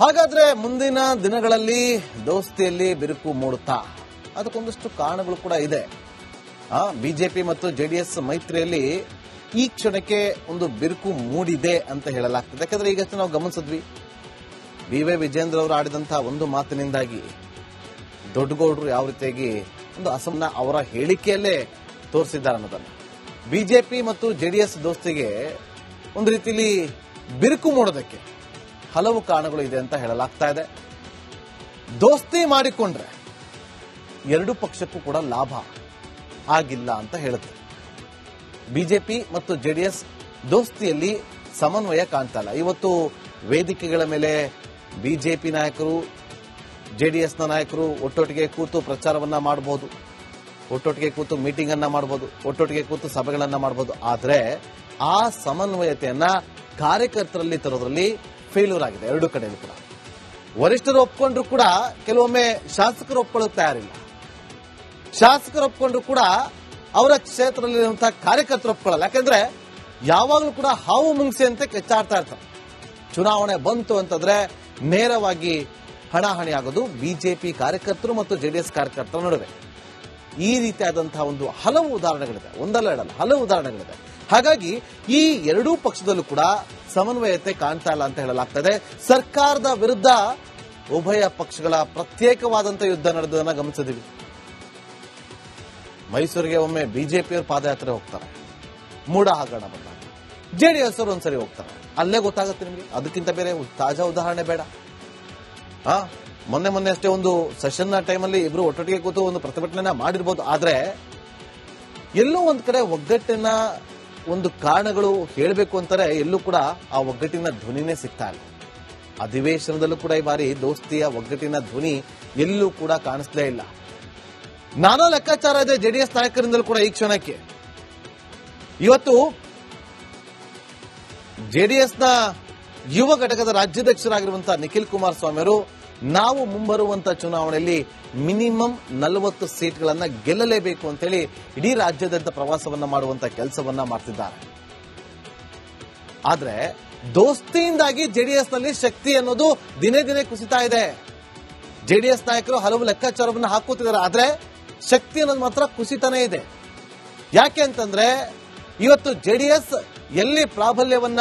ಹಾಗಾದ್ರೆ ಮುಂದಿನ ದಿನಗಳಲ್ಲಿ ದೋಸ್ತಿಯಲ್ಲಿ ಬಿರುಕು ಮೂಡುತ್ತಾ? ಅದಕ್ಕೊಂದಷ್ಟು ಕಾರಣಗಳು ಕೂಡ ಇದೆ. ಬಿಜೆಪಿ ಮತ್ತು ಜೆಡಿಎಸ್ ಮೈತ್ರಿಯಲ್ಲಿ ಈ ಕ್ಷಣಕ್ಕೆ ಒಂದು ಬಿರುಕು ಮೂಡಿದೆ ಅಂತ ಹೇಳಲಾಗ್ತದೆ. ಯಾಕಂದ್ರೆ ಈಗಷ್ಟೇ ನಾವು ಗಮನಿಸಿದ್ವಿ ಬಿ ವೈ ವಿಜೇಂದ್ರ ಅವರು ಆಡಿದಂತಹ ಒಂದು ಮಾತಿನಿಂದಾಗಿ ದೊಡ್ಡಗೌಡರು ಯಾವ ರೀತಿಯಾಗಿ ಒಂದು ಅಸಮನ ಅವರ ಹೇಳಿಕೆಯಲ್ಲೇ ತೋರಿಸಿದ್ದಾರೆ ಅನ್ನೋದನ್ನು. ಬಿಜೆಪಿ ಮತ್ತು ಜೆಡಿಎಸ್ ದೋಸ್ತಿಗೆ ಒಂದು ರೀತಿಲಿ ಬಿರುಕು ಮೂಡೋದಕ್ಕೆ ಹಲವು ಕಾರಣಗಳು ಇದೆ ಅಂತ ಹೇಳಲಾಗ್ತಾ ಇದೆ. ದೋಸ್ತಿ ಮಾಡಿಕೊಂಡ್ರೆ ಎರಡು ಪಕ್ಷಕ್ಕೂ ಕೂಡ ಲಾಭ ಆಗಿಲ್ಲ ಅಂತ ಹೇಳುತ್ತೆ. ಬಿಜೆಪಿ ಮತ್ತು ಜೆಡಿಎಸ್ ದೋಸ್ತಿಯಲ್ಲಿ ಸಮನ್ವಯ ಕಾಣ್ತಾ ಇಲ್ಲ ಇವತ್ತು ವೇದಿಕೆಗಳ ಮೇಲೆ ಬಿಜೆಪಿ ನಾಯಕರು, ಜೆಡಿಎಸ್ನ ನಾಯಕರು ಒಟ್ಟೊಟ್ಟಿಗೆ ಕೂತು ಪ್ರಚಾರವನ್ನ ಮಾಡಬಹುದು ಒಟ್ಟೊಟ್ಟಿಗೆ ಕೂತು ಮೀಟಿಂಗ್ ಅನ್ನ ಮಾಡಬಹುದು ಒಟ್ಟೊಟ್ಟಿಗೆ ಕೂತು ಸಭೆಗಳನ್ನ ಮಾಡಬಹುದು ಆದರೆ ಆ ಸಮನ್ವಯತೆಯನ್ನ ಕಾರ್ಯಕರ್ತರಲ್ಲಿ ತರೋದ್ರಲ್ಲಿ ಫೇಲ್ಯೂರ್ ಆಗಿದೆ, ಎರಡು ಕಡೆಯಲ್ಲೂ ಕೂಡ. ವರಿಷ್ಠರು ಒಪ್ಕೊಂಡ್ರು ಕೂಡ ಕೆಲವೊಮ್ಮೆ ಶಾಸಕರು ಒಪ್ಕೊಳ್ಳೋಕೆ ತಯಾರಿಲ್ಲ. ಶಾಸಕರು ಒಪ್ಕೊಂಡ್ರು ಕೂಡ ಅವರ ಕ್ಷೇತ್ರದಲ್ಲಿರುವಂತಹ ಕಾರ್ಯಕರ್ತರು ಒಪ್ಕೊಳ್ಳಲ್ಲ. ಯಾಕಂದ್ರೆ ಯಾವಾಗಲೂ ಕೂಡ ಹಾವು ಮುಂಗ್ಸೆಯಂತೆ ಕೆಚ್ಚಾಡ್ತಾ ಇರ್ತಾರೆ. ಚುನಾವಣೆ ಬಂತು ಅಂತಂದ್ರೆ ನೇರವಾಗಿ ಹಣಾಹಣಿ ಆಗೋದು ಬಿಜೆಪಿ ಕಾರ್ಯಕರ್ತರು ಮತ್ತು ಜೆಡಿಎಸ್ ಕಾರ್ಯಕರ್ತರ ನಡುವೆ. ಈ ರೀತಿಯಾದಂತಹ ಒಂದು ಹಲವು ಉದಾಹರಣೆಗಳಿದೆ. ಒಂದಲ್ಲ ಎರಡಲ್ಲ, ಹಲವು ಉದಾಹರಣೆಗಳಿದೆ. ಹಾಗಾಗಿ ಈ ಎರಡೂ ಪಕ್ಷದಲ್ಲೂ ಕೂಡ ಸಮನ್ವಯತೆ ಕಾಣ್ತಾ ಇಲ್ಲ ಅಂತ ಹೇಳಲಾಗ್ತದೆ. ಸರ್ಕಾರದ ವಿರುದ್ಧ ಉಭಯ ಪಕ್ಷಗಳ ಪ್ರತ್ಯೇಕವಾದಂತಹ ಯುದ್ಧ ನಡೆದನ್ನ ಗಮನಿಸಿದೀವಿ ಮೈಸೂರಿಗೆ ಒಮ್ಮೆ ಬಿಜೆಪಿಯವರು ಪಾದಯಾತ್ರೆ ಹೋಗ್ತಾರೆ. ಮೂಡ ಹಗರಣ ಬಂದಾಗ. ಜೆಡಿಎಸ್ ಅವರು ಒಂದ್ಸರಿ ಹೋಗ್ತಾರೆ. ಅಲ್ಲೇ ಗೊತ್ತಾಗುತ್ತೆ ನಿಮಗೆ. ಅದಕ್ಕಿಂತ ಬೇರೆ ತಾಜಾ ಉದಾಹರಣೆ ಬೇಡ. ಹಾ ಮೊನ್ನೆ ಮೊನ್ನೆ ಅಷ್ಟೇ ಒಂದು ಸೆಷನ್ ಟೈಮಲ್ಲಿ ಇಬ್ರು ಒಟ್ಟೊಟ್ಟಿಗೆ ಕೂತು ಒಂದು ಪ್ರತಿಭಟನೆನ ಮಾಡಿರ್ಬೋದು. ಆದ್ರೆ ಎಲ್ಲೋ ಒಂದ್ ಕಡೆ ಒಗ್ಗಟ್ಟಿನ ಒಂದು ಕಾರಣಗಳು ಹೇಳಬೇಕು ಅಂತಾರೆ, ಎಲ್ಲೂ ಕೂಡ ಆ ಒಗ್ಗಟ್ಟಿನ ಧ್ವನಿನೇ ಸಿಗ್ತಾ ಇಲ್ಲ. ಅಧಿವೇಶನದಲ್ಲೂ ಕೂಡ ಈ ಬಾರಿ ದೋಸ್ತಿಯ ಒಗ್ಗಟ್ಟಿನ ಧ್ವನಿ ಎಲ್ಲೂ ಕೂಡ ಕಾಣಿಸ್ಲೇ ಇಲ್ಲ. ನಾನಾ ಲೆಕ್ಕಾಚಾರ ಇದೆ ಜೆಡಿಎಸ್ ನಾಯಕರಿಂದಲೂ ಕೂಡ ಈ ಕ್ಷಣಕ್ಕೆ. ಇವತ್ತು ಜೆಡಿಎಸ್ನ ಯುವ ಘಟಕದ ರಾಜ್ಯಾಧ್ಯಕ್ಷರಾಗಿರುವಂತಹ ನಿಖಿಲ್ ಕುಮಾರಸ್ವಾಮಿ ಅವರು ನಾವು ಮುಂಬರುವಂತ ಚುನಾವಣೆಯಲ್ಲಿ ಮಿನಿಮಮ್ ನಲವತ್ತು ಸೀಟ್ಗಳನ್ನ ಗೆಲ್ಲಲೇಬೇಕು ಅಂತೇಳಿ ಇಡೀ ರಾಜ್ಯಾದ್ಯಂತ ಪ್ರವಾಸವನ್ನ ಮಾಡುವಂತ ಕೆಲಸವನ್ನ ಮಾಡ್ತಿದ್ದಾರೆ. ಆದ್ರೆ ದೋಸ್ತಿಯಿಂದಾಗಿ ಜೆಡಿಎಸ್ನಲ್ಲಿ ಶಕ್ತಿ ಅನ್ನೋದು ದಿನೇ ದಿನೇ ಕುಸಿತಾ ಇದೆ. ಜೆಡಿಎಸ್ ನಾಯಕರು ಹಲವು ಲೆಕ್ಕಾಚಾರವನ್ನು ಹಾಕುತ್ತಿದ್ದಾರೆ, ಆದ್ರೆ ಶಕ್ತಿ ಅನ್ನೋದು ಮಾತ್ರ ಕುಸಿತಾನೇ ಇದೆ. ಯಾಕೆ ಅಂತಂದ್ರೆ ಇವತ್ತು ಜೆಡಿಎಸ್ ಎಲ್ಲಿ ಪ್ರಾಬಲ್ಯವನ್ನ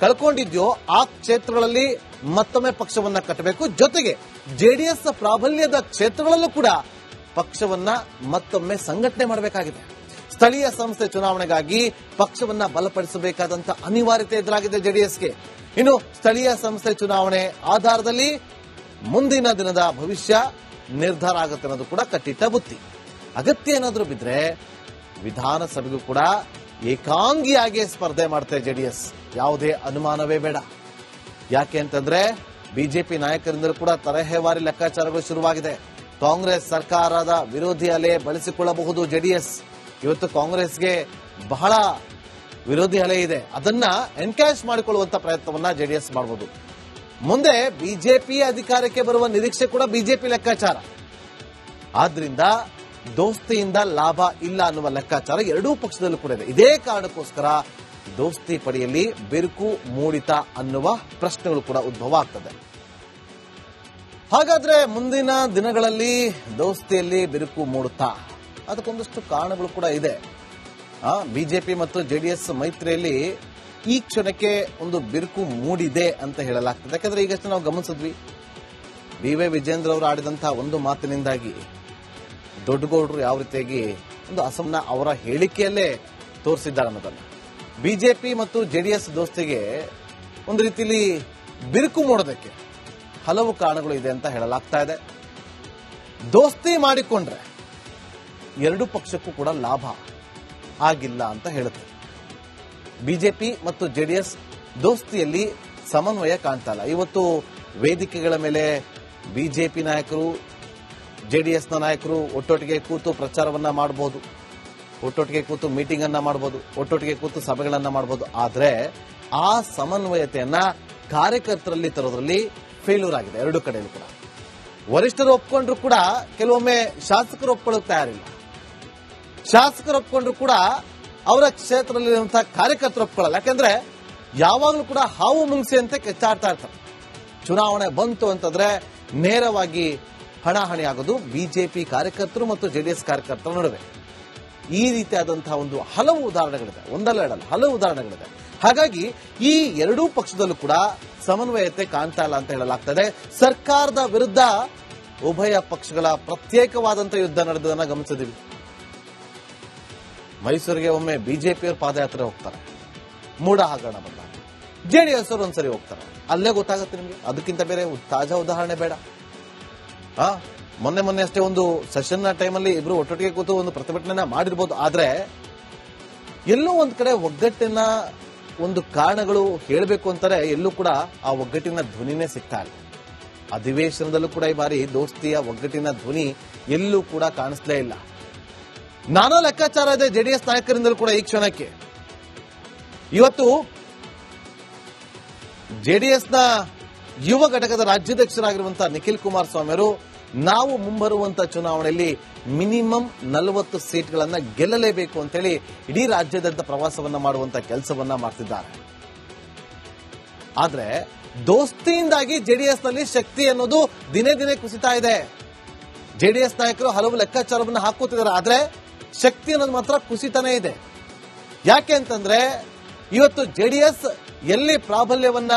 ಕಳ್ಕೊಂಡಿದ್ಯೋ ಆ ಕ್ಷೇತ್ರಗಳಲ್ಲಿ ಮತ್ತೊಮ್ಮೆ ಪಕ್ಷವನ್ನ ಕಟ್ಟಬೇಕು. ಜೊತೆಗೆ ಜೆಡಿಎಸ್ ಪ್ರಾಬಲ್ಯದ ಕ್ಷೇತ್ರಗಳಲ್ಲೂ ಕೂಡ ಪಕ್ಷವನ್ನ ಮತ್ತೊಮ್ಮೆ ಸಂಘಟನೆ ಮಾಡಬೇಕಾಗಿದೆ. ಸ್ಥಳೀಯ ಸಂಸ್ಥೆ ಚುನಾವಣೆಗಾಗಿ ಪಕ್ಷವನ್ನ ಬಲಪಡಿಸಬೇಕಾದಂತ ಅನಿವಾರ್ಯತೆ ಎದುರಾಗಿದೆ ಜೆಡಿಎಸ್ಗೆ. ಇನ್ನು ಸ್ಥಳೀಯ ಸಂಸ್ಥೆ ಚುನಾವಣೆ ಆಧಾರದಲ್ಲಿ ಮುಂದಿನ ದಿನದ ಭವಿಷ್ಯ ನಿರ್ಧಾರ ಆಗುತ್ತೆ ಅನ್ನೋದು ಕೂಡ ಕಟ್ಟಿಟ್ಟ ಬುತ್ತಿ. ಅಗತ್ಯ ಏನಾದರೂ ಬಿದ್ರೆ ವಿಧಾನಸಭೆಗೂ ಕೂಡ ಏಕಾಂಗಿಯಾಗಿ ಸ್ಪರ್ಧೆ ಮಾಡುತ್ತೆ ಜೆಡಿಎಸ್. ಯಾವುದೇ ಅನುಮಾನವೇ ಬೇಡ. ಯಾಕೆ ಅಂತಂದ್ರೆ ಬಿಜೆಪಿ ನಾಯಕರಿಂದಲೂ ಕೂಡ ತರಹೇವಾರಿ ಲೆಕ್ಕಾಚಾರಗಳು ಶುರುವಾಗಿದೆ. ಕಾಂಗ್ರೆಸ್ ಸರ್ಕಾರದ ವಿರೋಧಿ ಅಲೆ ಬಳಸಿಕೊಳ್ಳಬಹುದು ಜೆಡಿಎಸ್. ಇವತ್ತು ಕಾಂಗ್ರೆಸ್ಗೆ ಬಹಳ ವಿರೋಧಿ ಅಲೆ ಇದೆ. ಅದನ್ನ ಎನ್ಕ್ಯಾಶ್ ಮಾಡಿಕೊಳ್ಳುವಂತ ಪ್ರಯತ್ನವನ್ನ ಜೆಡಿಎಸ್ ಮಾಡಬಹುದು ಮುಂದೆ ಬಿಜೆಪಿ ಅಧಿಕಾರಕ್ಕೆ ಬರುವ ನಿರೀಕ್ಷೆ ಕೂಡ ಬಿಜೆಪಿ ಲೆಕ್ಕಾಚಾರ. ಆದ್ರಿಂದ ದೋಸ್ತಿಯಿಂದ ಲಾಭ ಇಲ್ಲ ಅನ್ನುವ ಲೆಕ್ಕಾಚಾರ ಎರಡೂ ಪಕ್ಷದಲ್ಲೂ ಕೂಡ ಇದೆ. ಇದೇ ಕಾರಣಕ್ಕೋಸ್ಕರ ದೋಸ್ತಿ ಪಡೆಯಲ್ಲಿ ಬಿರುಕು ಮೂಡಿತ ಅನ್ನುವ ಪ್ರಶ್ನೆಗಳು ಕೂಡ ಉದ್ಭವ ಆಗ್ತದೆ. ಹಾಗಾದ್ರೆ ಮುಂದಿನ ದಿನಗಳಲ್ಲಿ ದೋಸ್ತಿಯಲ್ಲಿ ಬಿರುಕು ಮೂಡುತ್ತಾ? ಅದಕ್ಕೊಂದಷ್ಟು ಕಾರಣಗಳು ಕೂಡ ಇದೆ. ಬಿಜೆಪಿ ಮತ್ತು ಜೆಡಿಎಸ್ ಮೈತ್ರಿಯಲ್ಲಿ ಈ ಕ್ಷಣಕ್ಕೆ ಒಂದು ಬಿರುಕು ಮೂಡಿದೆ ಅಂತ ಹೇಳಲಾಗ್ತದೆ. ಯಾಕಂದ್ರೆ ಈಗಷ್ಟೇ ನಾವು ಗಮನಿಸಿದ್ವಿ. ಬಿ ವೈ ವಿಜೇಂದ್ರ ಅವರು ಆಡಿದಂತಹ ಒಂದು ಮಾತಿನಿಂದಾಗಿ ದೊಡ್ಡಗೌಡರು ಯಾವ ರೀತಿಯಾಗಿ ಒಂದು ಅಸಮನ ಅವರ ಹೇಳಿಕೆಯಲ್ಲೇ ತೋರಿಸಿದ್ದಾರೆ ಅನ್ನೋದನ್ನ. ಬಿಜೆಪಿ ಮತ್ತು ಜೆಡಿಎಸ್ ದೋಸ್ತಿಗೆ ಒಂದು ರೀತಿಲಿ ಬಿರುಕು ಮೂಡೋದಕ್ಕೆ ಹಲವು ಕಾರಣಗಳು ಇದೆ ಅಂತ ಹೇಳಲಾಗ್ತಾ ಇದೆ. ದೋಸ್ತಿ ಮಾಡಿಕೊಂಡ್ರೆ ಎರಡು ಪಕ್ಷಕ್ಕೂ ಕೂಡ ಲಾಭ ಆಗಿಲ್ಲ ಅಂತ ಹೇಳುತ್ತೆ. ಬಿಜೆಪಿ ಮತ್ತು ಜೆಡಿಎಸ್ ದೋಸ್ತಿಯಲ್ಲಿ ಸಮನ್ವಯ ಕಾಣ್ತಾ ಇಲ್ಲ. ಇವತ್ತು ವೇದಿಕೆಗಳ ಮೇಲೆ ಬಿಜೆಪಿ ನಾಯಕರು, ಜೆಡಿಎಸ್ನ ನಾಯಕರು ಒಟ್ಟೊಟ್ಟಿಗೆ ಕೂತು ಪ್ರಚಾರವನ್ನ ಮಾಡಬಹುದು ಒಟ್ಟೊಟ್ಟಿಗೆ ಕೂತು ಮೀಟಿಂಗ್ ಅನ್ನ ಮಾಡಬಹುದು ಒಟ್ಟೊಟ್ಟಿಗೆ ಕೂತು ಸಭೆಗಳನ್ನ ಮಾಡಬಹುದು ಆದ್ರೆ ಆ ಸಮನ್ವಯತೆಯನ್ನ ಕಾರ್ಯಕರ್ತರಲ್ಲಿ ತರೋದ್ರಲ್ಲಿ ಫೇಲ್ಯೂರ್ ಆಗಿದೆ, ಎರಡು ಕಡೆಯಲ್ಲೂ ಕೂಡ. ವರಿಷ್ಠರು ಒಪ್ಕೊಂಡ್ರು ಕೂಡ ಕೆಲವೊಮ್ಮೆ ಶಾಸಕರು ಒಪ್ಕೊಳ್ಳೋಕೆ ತಯಾರಿಲ್ಲ. ಶಾಸಕರು ಒಪ್ಕೊಂಡ್ರು ಕೂಡ ಅವರ ಕ್ಷೇತ್ರದಲ್ಲಿರುವಂತಹ ಕಾರ್ಯಕರ್ತರು ಒಪ್ಕೊಳ್ಳಲ್ಲ. ಯಾಕಂದ್ರೆ ಯಾವಾಗಲೂ ಕೂಡ ಹಾವು ಮುಂಗ್ಸೆಯಂತೆ ಕೆಚ್ಚಾಡ್ತಾ ಇರ್ತಾರೆ. ಚುನಾವಣೆ ಬಂತು ಅಂತಂದ್ರೆ ನೇರವಾಗಿ ಹಣಾಹಣಿ ಆಗೋದು ಬಿಜೆಪಿ ಕಾರ್ಯಕರ್ತರು ಮತ್ತು ಜೆಡಿಎಸ್ ಕಾರ್ಯಕರ್ತರ ನಡುವೆ. ಈ ರೀತಿಯಾದಂತಹ ಒಂದು ಹಲವು ಉದಾಹರಣೆಗಳಿದೆ. ಒಂದಲ್ಲ ಎರಡಲ್ಲ, ಹಲವು ಉದಾಹರಣೆಗಳಿದೆ. ಹಾಗಾಗಿ ಈ ಎರಡೂ ಪಕ್ಷದಲ್ಲೂ ಕೂಡ ಸಮನ್ವಯತೆ ಕಾಣ್ತಾ ಇಲ್ಲ ಅಂತ ಹೇಳಲಾಗ್ತದೆ. ಸರ್ಕಾರದ ವಿರುದ್ಧ ಉಭಯ ಪಕ್ಷಗಳ ಪ್ರತ್ಯೇಕವಾದಂತಹ ಯುದ್ಧ ನಡೆದನ್ನ ಗಮನಿಸಿದೀವಿ ಮೈಸೂರಿಗೆ ಒಮ್ಮೆ ಬಿಜೆಪಿಯವರು ಪಾದಯಾತ್ರೆ ಹೋಗ್ತಾರೆ. ಮೂಡ ಹಗರಣ ಬಂದಾಗ ಜೆಡಿಎಸ್ ಅವರು ಒಂದ್ಸರಿ ಹೋಗ್ತಾರೆ. ಅಲ್ಲೇ ಗೊತ್ತಾಗುತ್ತೆ ನಿಮಗೆ. ಅದಕ್ಕಿಂತ ಬೇರೆ ತಾಜಾ ಉದಾಹರಣೆ ಬೇಡ. ಆ? ಮೊನ್ನೆ ಮೊನ್ನೆ ಅಷ್ಟೇ ಒಂದು ಸೆಷನ್ನ ಟೈಮಲ್ಲಿ ಇಬ್ರು ಒಟ್ಟೊಟ್ಟಿಗೆ ಕೂತು ಒಂದು ಪ್ರತಿಭಟನೆ ಮಾಡಿರ್ಬೋದು. ಆದ್ರೆ ಎಲ್ಲೋ ಒಂದ್ ಕಡೆ ಒಗ್ಗಟ್ಟಿನ ಒಂದು ಕಾರಣಗಳು ಹೇಳಬೇಕು ಅಂತಾರೆ, ಎಲ್ಲೂ ಕೂಡ ಆ ಒಗ್ಗಟ್ಟಿನ ಧ್ವನಿನೇ ಸಿಗ್ತಾ ಇಲ್ಲ. ಅಧಿವೇಶನದಲ್ಲೂ ಕೂಡ ಈ ಬಾರಿ ದೋಸ್ತಿಯ ಒಗ್ಗಟ್ಟಿನ ಧ್ವನಿ ಎಲ್ಲೂ ಕೂಡ ಕಾಣಿಸ್ಲೇ ಇಲ್ಲ. ನಾನಾ ಲೆಕ್ಕಾಚಾರ ಇದೆ ಜೆಡಿಎಸ್ ನಾಯಕರಿಂದಲೂ ಕೂಡ ಈ ಕ್ಷಣಕ್ಕೆ. ಇವತ್ತು ಜೆಡಿಎಸ್ನ ಯುವ ಘಟಕದ ರಾಜ್ಯಾಧ್ಯಕ್ಷರಾಗಿರುವಂತಹ ನಿಖಿಲ್ ಕುಮಾರಸ್ವಾಮಿ ಅವರು ನಾವು ಮುಂಬರುವಂತ ಚುನಾವಣೆಯಲ್ಲಿ ಮಿನಿಮಮ್ ನಲವತ್ತು ಸೀಟ್ಗಳನ್ನ ಗೆಲ್ಲಲೇಬೇಕು ಅಂತೇಳಿ ಇಡೀ ರಾಜ್ಯದಂತ ಪ್ರವಾಸವನ್ನ ಮಾಡುವಂತ ಕೆಲಸವನ್ನ ಮಾಡ್ತಿದ್ದಾರೆ. ಆದ್ರೆ ದೋಸ್ತಿಯಿಂದಾಗಿ ಜೆಡಿಎಸ್ನಲ್ಲಿ ಶಕ್ತಿ ಅನ್ನೋದು ದಿನೇ ದಿನೇ ಕುಸಿತಾ ಇದೆ. ಜೆಡಿಎಸ್ ನಾಯಕರು ಹಲವು ಲೆಕ್ಕಾಚಾರವನ್ನು ಹಾಕುತ್ತಿದ್ದಾರೆ, ಆದ್ರೆ ಶಕ್ತಿ ಅನ್ನೋದು ಮಾತ್ರ ಕುಸಿತಾನೇ ಇದೆ. ಯಾಕೆ ಅಂತಂದ್ರೆ ಇವತ್ತು ಜೆಡಿಎಸ್ ಎಲ್ಲಿ ಪ್ರಾಬಲ್ಯವನ್ನ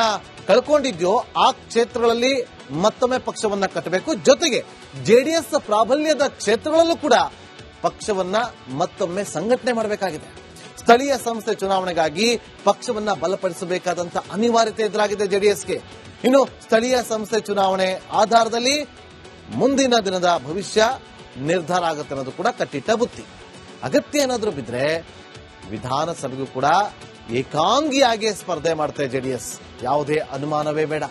ಕಳ್ಕೊಂಡಿದ್ಯೋ ಆ ಕ್ಷೇತ್ರಗಳಲ್ಲಿ ಮತ್ತೊಮ್ಮೆ ಪಕ್ಷವನ್ನ ಕಟ್ಟಬೇಕು. ಜೊತೆಗೆ ಜೆಡಿಎಸ್ ಪ್ರಾಬಲ್ಯದ ಕ್ಷೇತ್ರಗಳಲ್ಲೂ ಕೂಡ ಪಕ್ಷವನ್ನ ಮತ್ತೊಮ್ಮೆ ಸಂಘಟನೆ ಮಾಡಬೇಕಾಗಿದೆ. ಸ್ಥಳೀಯ ಸಂಸ್ಥೆ ಚುನಾವಣೆಗಾಗಿ ಪಕ್ಷವನ್ನ ಬಲಪಡಿಸಬೇಕಾದಂತ ಅನಿವಾರ್ಯತೆ ಎದುರಾಗಿದೆ ಜೆಡಿಎಸ್ಗೆ. ಇನ್ನು ಸ್ಥಳೀಯ ಸಂಸ್ಥೆ ಚುನಾವಣೆ ಆಧಾರದಲ್ಲಿ ಮುಂದಿನ ದಿನದ ಭವಿಷ್ಯ ನಿರ್ಧಾರ ಆಗುತ್ತೆ ಅನ್ನೋದು ಕೂಡ ಕಟ್ಟಿಟ್ಟ ಬುತ್ತಿ. ಅಗತ್ಯ ಏನಾದರೂ ಬಿದ್ದರೆ ವಿಧಾನಸಭೆಗೂ ಕೂಡ ಏಕಾಂಗಿಯಾಗಿ ಸ್ಪರ್ಧೆ ಮಾಡ್ತಾರೆ ಜೆಡಿಎಸ್. ಯಾವುದೇ ಅನುಮಾನವೇ ಬೇಡ.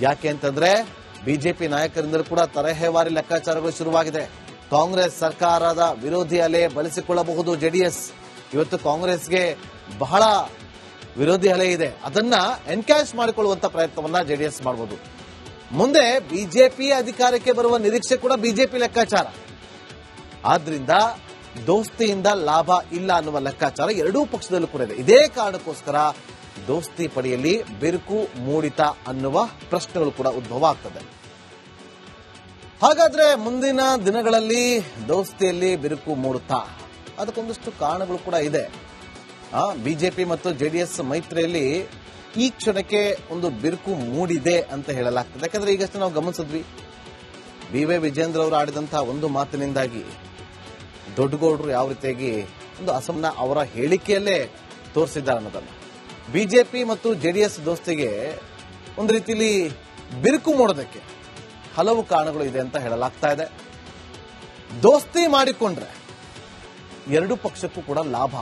ಯಾಕೆ ಅಂತಂದ್ರೆ ಬಿಜೆಪಿ ನಾಯಕರಿಂದಲೂ ಕೂಡ ತರಹೇವಾರಿ ಲೆಕ್ಕಾಚಾರಗಳು ಶುರುವಾಗಿದೆ. ಕಾಂಗ್ರೆಸ್ ಸರ್ಕಾರದ ವಿರೋಧಿ ಅಲೆ ಬಳಸಿಕೊಳ್ಳಬಹುದು ಜೆಡಿಎಸ್. ಇವತ್ತು ಕಾಂಗ್ರೆಸ್ಗೆ ಬಹಳ ವಿರೋಧಿ ಅಲೆ ಇದೆ. ಅದನ್ನ ಎನ್ಕ್ಯಾಶ್ ಮಾಡಿಕೊಳ್ಳುವಂತ ಪ್ರಯತ್ನವನ್ನ ಜೆಡಿಎಸ್ ಮಾಡಬಹುದು ಮುಂದೆ ಬಿಜೆಪಿ ಅಧಿಕಾರಕ್ಕೆ ಬರುವ ನಿರೀಕ್ಷೆ ಕೂಡ ಬಿಜೆಪಿ ಲೆಕ್ಕಾಚಾರ. ಆದ್ರಿಂದ ದೋಸ್ತಿಯಿಂದ ಲಾಭ ಇಲ್ಲ ಅನ್ನುವ ಲೆಕ್ಕಾಚಾರ ಎರಡೂ ಪಕ್ಷದಲ್ಲೂ ಕೂಡ ಇದೆ. ಇದೇ ಕಾರಣಕ್ಕೋಸ್ಕರ ದೋಸ್ತಿ ಪಡೆಯಲ್ಲಿ ಬಿರುಕು ಮೂಡಿತ ಅನ್ನುವ ಪ್ರಶ್ನೆಗಳು ಕೂಡ ಉದ್ಭವ ಆಗ್ತದೆ. ಹಾಗಾದ್ರೆ ಮುಂದಿನ ದಿನಗಳಲ್ಲಿ ದೋಸ್ತಿಯಲ್ಲಿ ಬಿರುಕು ಮೂಡುತ್ತಾ? ಅದಕ್ಕೊಂದಷ್ಟು ಕಾರಣಗಳು ಕೂಡ ಇದೆ. ಬಿಜೆಪಿ ಮತ್ತು ಜೆಡಿಎಸ್ ಮೈತ್ರಿಯಲ್ಲಿ ಈ ಕ್ಷಣಕ್ಕೆ ಒಂದು ಬಿರುಕು ಮೂಡಿದೆ ಅಂತ ಹೇಳಲಾಗ್ತದೆ. ಯಾಕಂದ್ರೆ ಈಗಷ್ಟೇ ನಾವು ಗಮನಿಸಿದ್ವಿ. ಬಿ ವಿಜೇಂದ್ರ ಅವರು ಆಡಿದಂತಹ ಒಂದು ಮಾತಿನಿಂದಾಗಿ ದೊಡ್ಡಗೌಡರು ಯಾವ ರೀತಿಯಾಗಿ ಒಂದು ಅಸಮನ ಅವರ ಹೇಳಿಕೆಯಲ್ಲೇ ತೋರಿಸಿದ್ದಾರೆ ಅನ್ನೋದನ್ನ. ಬಿಜೆಪಿ ಮತ್ತು ಜೆಡಿಎಸ್ ದೋಸ್ತಿಗೆ ಒಂದು ರೀತಿಲಿ ಬಿರುಕು ಮೂಡೋದಕ್ಕೆ ಹಲವು ಕಾರಣಗಳು ಇದೆ ಅಂತ ಹೇಳಲಾಗ್ತಾ ಇದೆ. ದೋಸ್ತಿ ಮಾಡಿಕೊಂಡ್ರೆ ಎರಡು ಪಕ್ಷಕ್ಕೂ ಕೂಡ ಲಾಭ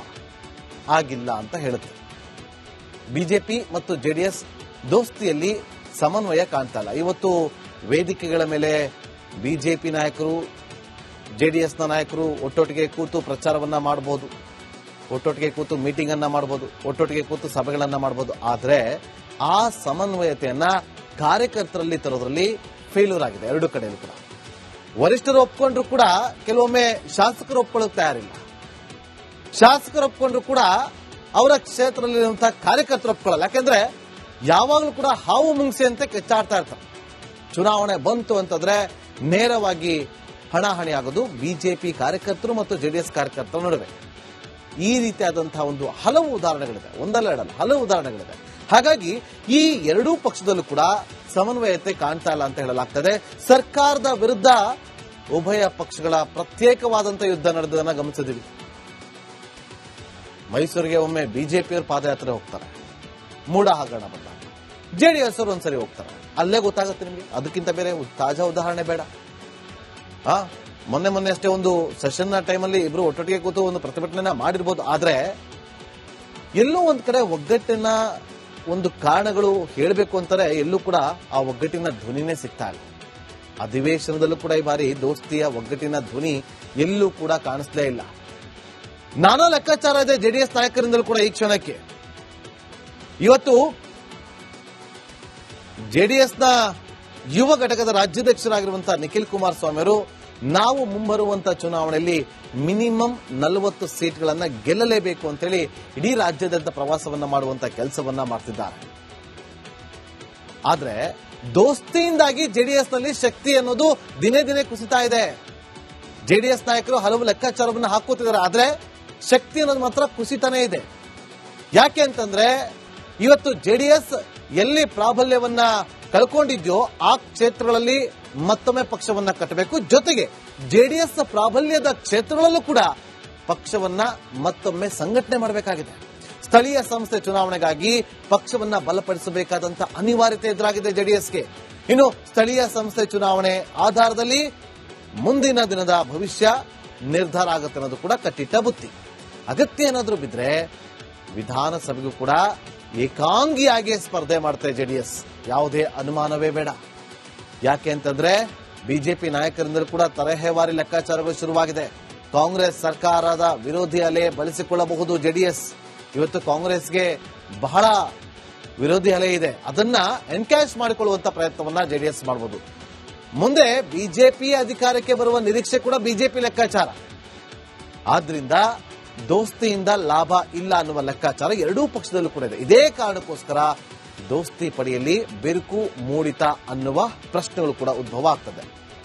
ಆಗಿಲ್ಲ ಅಂತ ಹೇಳುತ್ತೆ. ಬಿಜೆಪಿ ಮತ್ತು ಜೆಡಿಎಸ್ ದೋಸ್ತಿಯಲ್ಲಿ ಸಮನ್ವಯ ಕಾಣ್ತಾ ಇಲ್ಲ. ಇವತ್ತು ವೇದಿಕೆಗಳ ಮೇಲೆ ಬಿಜೆಪಿ ನಾಯಕರು ಜೆಡಿಎಸ್ನ ನಾಯಕರು ಒಟ್ಟೊಟ್ಟಿಗೆ ಕೂತು ಪ್ರಚಾರವನ್ನ ಮಾಡಬಹುದು ಒಟ್ಟೊಟ್ಟಿಗೆ ಕೂತು ಮೀಟಿಂಗ್ ಅನ್ನ ಮಾಡಬಹುದು ಒಟ್ಟೊಟ್ಟಿಗೆ ಕೂತು ಸಭೆಗಳನ್ನ ಮಾಡಬಹುದು ಆದರೆ ಆ ಸಮನ್ವಯತೆಯನ್ನ ಕಾರ್ಯಕರ್ತರಲ್ಲಿ ತರೋದ್ರಲ್ಲಿ ಫೇಲ್ಯೂರ್ ಆಗಿದೆ ಎರಡು ಕಡೆಯಲ್ಲೂ ಕೂಡ. ವರಿಷ್ಠರು ಒಪ್ಕೊಂಡ್ರು ಕೂಡ ಕೆಲವೊಮ್ಮೆ ಶಾಸಕರು ಒಪ್ಕೊಳ್ಳೋಕೆ ತಯಾರಿಲ್ಲ. ಶಾಸಕರು ಒಪ್ಕೊಂಡ್ರು ಕೂಡ ಅವರ ಕ್ಷೇತ್ರದಲ್ಲಿರುವಂತಹ ಕಾರ್ಯಕರ್ತರು ಒಪ್ಕೊಳ್ಳಲ್ಲ. ಯಾಕಂದ್ರೆ ಯಾವಾಗಲೂ ಕೂಡ ಹಾವು ಮುಂಗ್ಸೆಯಂತೆ ಕೆಚ್ಚಾಡ್ತಾ ಇರ್ತಾರೆ. ಚುನಾವಣೆ ಬಂತು ಅಂತಂದ್ರೆ ನೇರವಾಗಿ ಹಣಾಹಣಿ ಆಗೋದು ಬಿಜೆಪಿ ಕಾರ್ಯಕರ್ತರು ಮತ್ತು ಜೆಡಿಎಸ್ ಕಾರ್ಯಕರ್ತರ ನಡುವೆ. ಈ ರೀತಿಯಾದಂತಹ ಒಂದು ಹಲವು ಉದಾಹರಣೆಗಳಿದೆ. ಒಂದಲ್ಲ ಎರಡಲ್ಲ, ಹಲವು ಉದಾಹರಣೆಗಳಿದೆ. ಹಾಗಾಗಿ ಈ ಎರಡೂ ಪಕ್ಷದಲ್ಲೂ ಕೂಡ ಸಮನ್ವಯತೆ ಕಾಣ್ತಾ ಇಲ್ಲ ಅಂತ ಹೇಳಲಾಗ್ತದೆ. ಸರ್ಕಾರದ ವಿರುದ್ಧ ಉಭಯ ಪಕ್ಷಗಳ ಪ್ರತ್ಯೇಕವಾದಂತಹ ಯುದ್ಧ ನಡೆದನ್ನ ಗಮನಿಸಿದೀವಿ ಮೈಸೂರಿಗೆ ಒಮ್ಮೆ ಬಿಜೆಪಿಯವರು ಪಾದಯಾತ್ರೆ ಹೋಗ್ತಾರೆ. ಮೂಡ ಹಗರಣ ಬಂದಾಗ. ಜೆಡಿಎಸ್ ಅವರು ಒಂದ್ಸರಿ ಹೋಗ್ತಾರೆ. ಅಲ್ಲೇ ಗೊತ್ತಾಗುತ್ತೆ ನಿಮಗೆ. ಅದಕ್ಕಿಂತ ಬೇರೆ ತಾಜಾ ಉದಾಹರಣೆ ಬೇಡ. ಮೊನ್ನೆ ಮೊನ್ನೆ ಅಷ್ಟೇ ಒಂದು ಸೆಷನ್ ಟೈಮಲ್ಲಿ ಇಬ್ರು ಒಟ್ಟೊಟ್ಟಿಗೆ ಕೂತು ಒಂದು ಪ್ರತಿಭಟನೆ ಮಾಡಿರ್ಬೋದು. ಆದ್ರೆ ಎಲ್ಲೋ ಒಂದ್ ಕಡೆ ಒಗ್ಗಟ್ಟಿನ ಒಂದು ಕಾರಣಗಳು ಹೇಳಬೇಕು ಅಂತಾರೆ, ಎಲ್ಲೂ ಕೂಡ ಆ ಒಗ್ಗಟ್ಟಿನ ಧ್ವನಿನೇ ಸಿಗ್ತಾ ಇಲ್ಲ. ಅಧಿವೇಶನದಲ್ಲೂ ಕೂಡ ಈ ಬಾರಿ ದೋಸ್ತಿಯ ಒಗ್ಗಟ್ಟಿನ ಧ್ವನಿ ಎಲ್ಲೂ ಕೂಡ ಕಾಣಿಸ್ಲೇ ಇಲ್ಲ. ನಾನಾ ಲೆಕ್ಕಾಚಾರ ಇದೆ ಜೆಡಿಎಸ್ ನಾಯಕರಿಂದಲೂ ಕೂಡ ಈ ಕ್ಷಣಕ್ಕೆ. ಇವತ್ತು ಜೆಡಿಎಸ್ನ ಯುವ ಘಟಕದ ರಾಜ್ಯಾಧ್ಯಕ್ಷರಾಗಿರುವಂತಹ ನಿಖಿಲ್ ಕುಮಾರಸ್ವಾಮಿ ಅವರು ನಾವು ಮುಂಬರುವಂತಹ ಚುನಾವಣೆಯಲ್ಲಿ ಮಿನಿಮಮ್ ನಲವತ್ತು ಸೀಟ್ಗಳನ್ನ ಗೆಲ್ಲಲೇಬೇಕು ಅಂತೇಳಿ ಇಡೀ ರಾಜ್ಯಾದ್ಯಂತ ಪ್ರವಾಸವನ್ನ ಮಾಡುವಂತಹ ಕೆಲಸವನ್ನ ಮಾಡ್ತಿದ್ದಾರೆ. ಆದ್ರೆ ದೋಸ್ತಿಯಿಂದಾಗಿ ಜೆಡಿಎಸ್ನಲ್ಲಿ ಶಕ್ತಿ ಅನ್ನೋದು ದಿನೇ ದಿನೇ ಕುಸಿತಾ ಇದೆ. ಜೆಡಿಎಸ್ ನಾಯಕರು ಹಲವು ಲೆಕ್ಕಾಚಾರವನ್ನು ಹಾಕುತ್ತಿದ್ದಾರೆ, ಆದ್ರೆ ಶಕ್ತಿ ಅನ್ನೋದು ಮಾತ್ರ ಕುಸಿತಾನೇ ಇದೆ. ಯಾಕೆ ಅಂತಂದ್ರೆ ಇವತ್ತು ಜೆಡಿಎಸ್ ಎಲ್ಲಿ ಪ್ರಾಬಲ್ಯವನ್ನ ಕಳ್ಕೊಂಡಿದ್ಯೋ ಆ ಕ್ಷೇತ್ರಗಳಲ್ಲಿ ಮತ್ತೊಮ್ಮೆ ಪಕ್ಷವನ್ನ ಕಟ್ಟಬೇಕು. ಜೊತೆಗೆ ಜೆಡಿಎಸ್ ಪ್ರಾಬಲ್ಯದ ಕ್ಷೇತ್ರಗಳಲ್ಲೂ ಕೂಡ ಪಕ್ಷವನ್ನ ಮತ್ತೊಮ್ಮೆ ಸಂಘಟನೆ ಮಾಡಬೇಕಾಗಿದೆ. ಸ್ಥಳೀಯ ಸಂಸ್ಥೆ ಚುನಾವಣೆಗಾಗಿ ಪಕ್ಷವನ್ನ ಬಲಪಡಿಸಬೇಕಾದಂತ ಅನಿವಾರ್ಯತೆ ಎದುರಾಗಿದೆ ಜೆಡಿಎಸ್ಗೆ. ಇನ್ನು ಸ್ಥಳೀಯ ಸಂಸ್ಥೆ ಚುನಾವಣೆ ಆಧಾರದಲ್ಲಿ ಮುಂದಿನ ದಿನದ ಭವಿಷ್ಯ ನಿರ್ಧಾರ ಆಗುತ್ತೆ ಅನ್ನೋದು ಕೂಡ ಕಟ್ಟಿಟ್ಟ ಬುತ್ತಿ. ಅಗತ್ಯ ಏನಾದರೂ ಬಿದ್ರೆ ವಿಧಾನಸಭೆಗೂ ಕೂಡ ಏಕಾಂಗಿಯಾಗಿ ಸ್ಪರ್ಧೆ ಮಾಡುತ್ತೆ ಜೆಡಿಎಸ್. ಯಾವುದೇ ಅನುಮಾನವೇ ಬೇಡ. ಯಾಕೆ ಅಂತಂದ್ರೆ ಬಿಜೆಪಿ ನಾಯಕರಿಂದಲೂ ಕೂಡ ತರಹೇವಾರಿ ಲೆಕ್ಕಾಚಾರಗಳು ಶುರುವಾಗಿದೆ. ಕಾಂಗ್ರೆಸ್ ಸರ್ಕಾರದ ವಿರೋಧಿ ಅಲೆ ಬಳಸಿಕೊಳ್ಳಬಹುದು ಜೆಡಿಎಸ್. ಇವತ್ತು ಕಾಂಗ್ರೆಸ್ಗೆ ಬಹಳ ವಿರೋಧಿ ಅಲೆ ಇದೆ. ಅದನ್ನ ಎನ್ಕ್ಯಾಶ್ ಮಾಡಿಕೊಳ್ಳುವಂತ ಪ್ರಯತ್ನವನ್ನ ಜೆಡಿಎಸ್ ಮಾಡಬಹುದು ಮುಂದೆ ಬಿಜೆಪಿ ಅಧಿಕಾರಕ್ಕೆ ಬರುವ ನಿರೀಕ್ಷೆ ಕೂಡ ಬಿಜೆಪಿ ಲೆಕ್ಕಾಚಾರ. ಆದ್ರಿಂದ ದೋಸ್ತಿಯಿಂದ ಲಾಭ ಇಲ್ಲ ಅನ್ನುವ ಲೆಕ್ಕಾಚಾರ ಎರಡೂ ಪಕ್ಷದಲ್ಲೂ ಕೂಡ ಇದೆ. ಇದೇ ಕಾರಣಕ್ಕೋಸ್ಕರ ದೋಸ್ತಿ ಪಡೆಯಲ್ಲಿ ಬಿರುಕು ಮೂಡಿತ ಅನ್ನುವ ಪ್ರಶ್ನೆಗಳು ಕೂಡ ಉದ್ಭವ ಆಗ್ತದೆ.